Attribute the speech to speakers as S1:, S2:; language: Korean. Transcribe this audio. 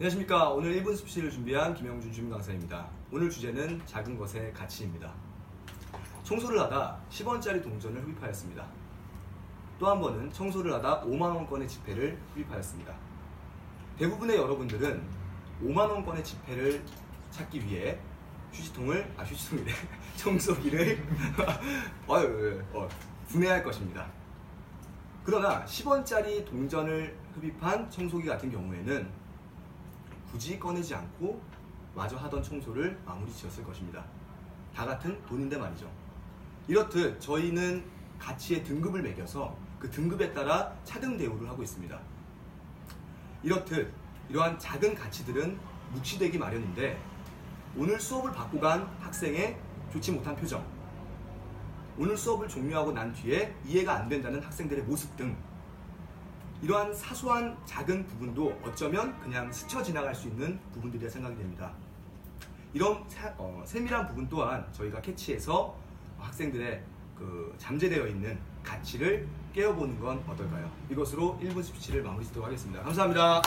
S1: 안녕하십니까. 오늘 1분 습시를 준비한 김영준 주임 강사입니다. 오늘 주제는 작은 것의 가치입니다. 청소를 하다 10원짜리 동전을 흡입하였습니다. 또 한 번은 청소를 하다 5만원권의 지폐를 흡입하였습니다. 대부분의 여러분들은 5만원권의 지폐를 찾기 위해 휴지통을, 아, 휴지통이래. 청소기를, 아유, 어, 분해할 것입니다. 그러나 10원짜리 동전을 흡입한 청소기 같은 경우에는 굳이 꺼내지 않고 마저 하던 청소를 마무리 지었을 것입니다. 다 같은 돈인데 말이죠. 이렇듯 저희는 가치의 등급을 매겨서 그 등급에 따라 차등 대우를 하고 있습니다. 이렇듯 이러한 작은 가치들은 묵시되기 마련인데 오늘 수업을 받고 간 학생의 좋지 못한 표정, 오늘 수업을 종료하고 난 뒤에 이해가 안 된다는 학생들의 모습 등 이러한 사소한 작은 부분도 어쩌면 그냥 스쳐 지나갈 수 있는 부분들이라 생각이 됩니다. 이런 사- 어, 세밀한 부분 또한 저희가 캐치해서 학생들의 그 잠재되어 있는 가치를 깨워보는 건 어떨까요? 이것으로 1분 17을 마무리 짓도록 하겠습니다. 감사합니다.